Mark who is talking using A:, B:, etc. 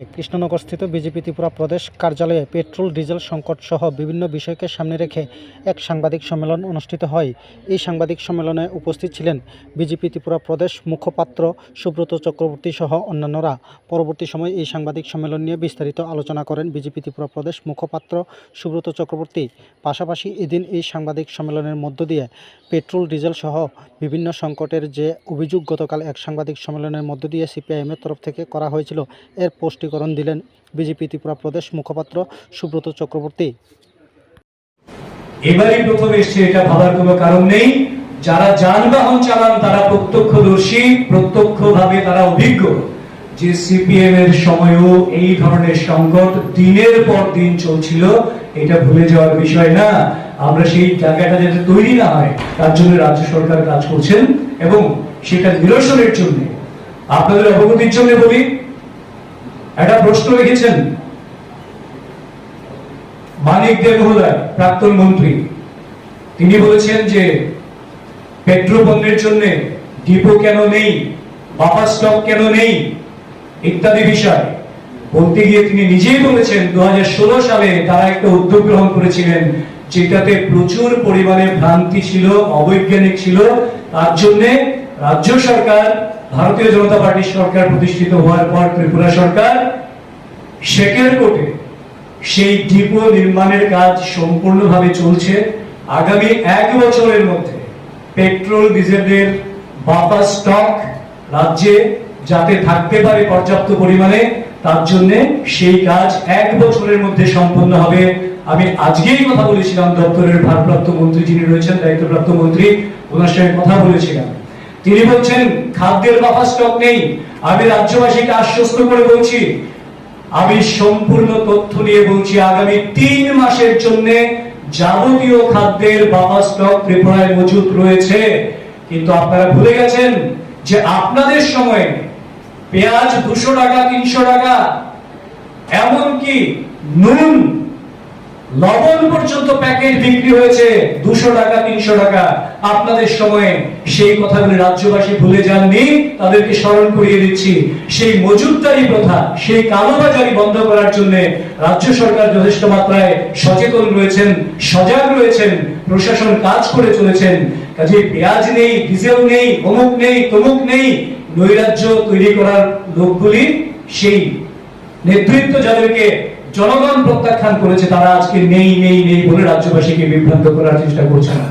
A: কৃষ্ণনগরস্থিত BJP Tripura প্রদেশ কার্যালয়ে petrol, diesel সংকট সহ বিভিন্ন বিষয়কে সামনে রেখে এক সাংবাদিক সম্মেলন অনুষ্ঠিত হয়। এই সাংবাদিক সম্মেলনে উপস্থিত ছিলেন বিজেপি ত্রিপুরা প্রদেশ মুখপাত্র সুব্রত চক্রবর্তী সহ অন্যান্যরা। পরবর্তী সময় এই সাংবাদিক সম্মেলন নিয়ে বিস্তারিত আলোচনা করেন বিজেপি ত্রিপুরা প্রদেশ মুখপাত্র সুব্রত চক্রবর্তী। পাশাপাশি এদিন এই সাংবাদিক সম্মেলনের মধ্য দিয়ে পেট্রোল, ডিজেল সহ বিভিন্ন সংকটের যে অভিযোগ গতকাল এক সাংবাদিক সম্মেলনের মধ্য দিয়ে সিপিআইএমের তরফ থেকে করা হয়েছিল, এর স্পষ্টীকরণ দিলেন বিজেপি ত্রিপুরা প্রদেশ মুখপাত্র সুব্রত চক্রবর্তী।
B: এবারই প্রথম এসছে এটা ভাবার কোনো কারণ নেই। যারা যানবাহন চালান, তারা প্রত্যক্ষদর্শী, প্রত্যক্ষভাবে তারা অভিজ্ঞ। যে সিপিএম এর সময়ও এই ধরনের সংকট দিনের পর দিন চলছিল, এটা ভুলে যাওয়ার বিষয় না। আমরা সেই জায়গাটা যাতে তৈরি না হয়, তার জন্য রাজ্য সরকার কাজ করছেন এবং সেটা নিরসনের জন্য। আপনাদের অবগতির জন্য বলি একটা প্রশ্ন রেখেছেন। মানিক দে মহোদয়, প্রাক্তন মন্ত্রী। তিনি বলেছেন যে, পেট্রোপণ্যের জন্য ডিপো কেন নেই বাফার স্টক কেন নেই, ইত্যাদি বিষয়। বলতে গিয়ে তিনি নিজেই বলেছেন দু হাজার ষোলো সালে তারা একটা উদ্যোগ গ্রহণ করেছিলেন, যেটাতে প্রচুর পরিমাণে ভ্রান্তি ছিল, অবৈজ্ঞানিক ছিল। তার জন্য রাজ্য সরকার ভারতীয় জনতা পার্টির সরকার প্রতিষ্ঠিত হওয়ার পর ত্রিপুরা সরকার শেকের কোটে সেই ডিপো নির্মাণের কাজ সম্পূর্ণভাবে চলছে। আগামী এক বছরের মধ্যে পেট্রোল, ডিজেলের বাফার স্টক রাজ্যে যাতে থাকতে পারে পর্যাপ্ত পরিমাণে, তার জন্য সেই কাজ এক বছরের মধ্যে সম্পন্ন হবে। আমি আজকেই কথা বলেছিলাম দপ্তরের ভারপ্রাপ্ত মন্ত্রী যিনি রয়েছেন, দায়িত্বপ্রাপ্ত মন্ত্রী, ওনার সঙ্গে কথা বলেছিলাম। তিনি বলছেন, খাদ্যের বাফার স্টক নেই। আমি রাজ্যবাসীকে আশ্বস্ত করে বলছি, আমি সম্পূর্ণ তথ্য নিয়ে বলছি, আগামী তিন মাসের জন্য যাবতীয় খাদ্যের বাবা স্টক ত্রিপুরায় মজুদ রয়েছে। কিন্তু আপনারা ভুলে গেছেন যে আপনাদের সময়ে পেঁয়াজ দুশো টাকা, তিনশো টাকা, এমনকি নুন লবণ পর্যন্ত প্যাকেট বিক্রি হয়েছে দুশো টাকা, তিনশো টাকা। আপনাদের সময়ে সেই কথাগুলি রাজ্যবাসী ভুলে যাননি, তাদেরকে স্মরণ করিয়ে দিচ্ছি। সেই মজুদদারি প্রথা, সেই কালোবাজারি বন্ধ করার জন্য রাজ্য সরকার যথেষ্ট মাত্রায় সচেতন রয়েছেন, সজাগ রয়েছেন, প্রশাসন কাজ করে চলেছেন। কাজে পেঁয়াজ নেই, ডিজেল নেই, অমুক নেই, তমুক নেই, নৈরাজ্য তৈরি করার লোকগুলি সেই নেতৃত্ব যাদেরকে জনগণ প্রত্যাখ্যান করেছে, তারা আজকে নেই নেই নেই বলে রাজ্যবাসীকে বিভ্রান্ত করার চেষ্টা করছে না।